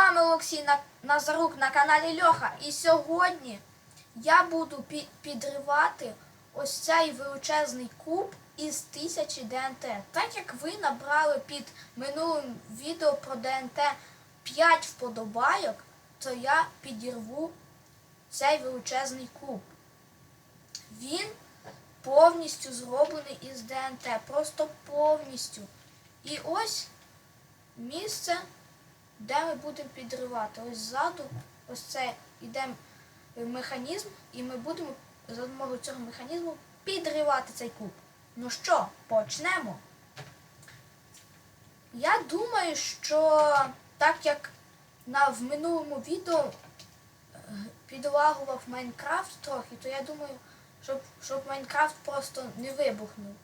вами Олексій На- Назарук на каналі Льоха. І сьогодні я буду підривати ось цей величезний куб із 1000 ДНТ. Так як ви набрали під минулим відео про ДНТ 5 вподобайок, то я підірву цей величезний куб. Він повністю зроблений із ДНТ, просто повністю. І ось місце, де ми будемо підривати. Ось ззаду, ось це йде механізм, і ми будемо за допомогою цього механізму підривати цей куб. Ну що, почнемо. Я думаю, що так як на, в минулому відео е, підлагував Майнкрафт трохи, то я думаю, щоб, щоб Майнкрафт просто не вибухнув.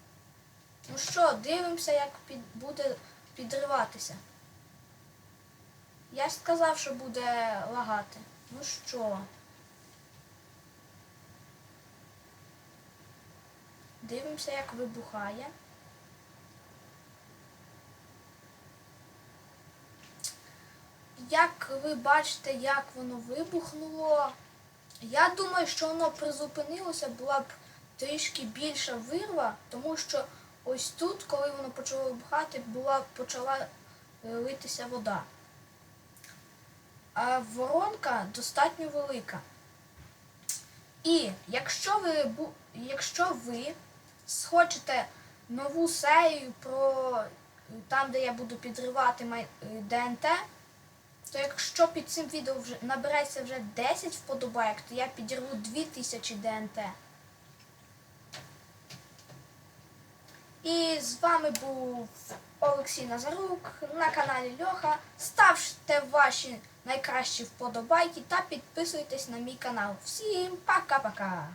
Ну що, дивимося, як під, буде підриватися. Я ж сказав, що буде лагати. Ну що? Дивимося, як вибухає. Як ви бачите, як воно вибухнуло. Я думаю, що воно призупинилося, була б трішки більша вирва, тому що ось тут, коли воно почало вибухати, була почала е, литися вода. А воронка достатньо велика. І якщо ви, якщо ви схочете нову серію про е, там, де я буду підривати е, ДНТ, то якщо під цим відео вже набереться вже 10 вподобайок, то я підірву 2000 ДНТ. І з вами був Олексій Назарук на каналі Льоха. Ставте ваші найкращі вподобайки та підписуйтесь на мій канал. Всім пока-пока!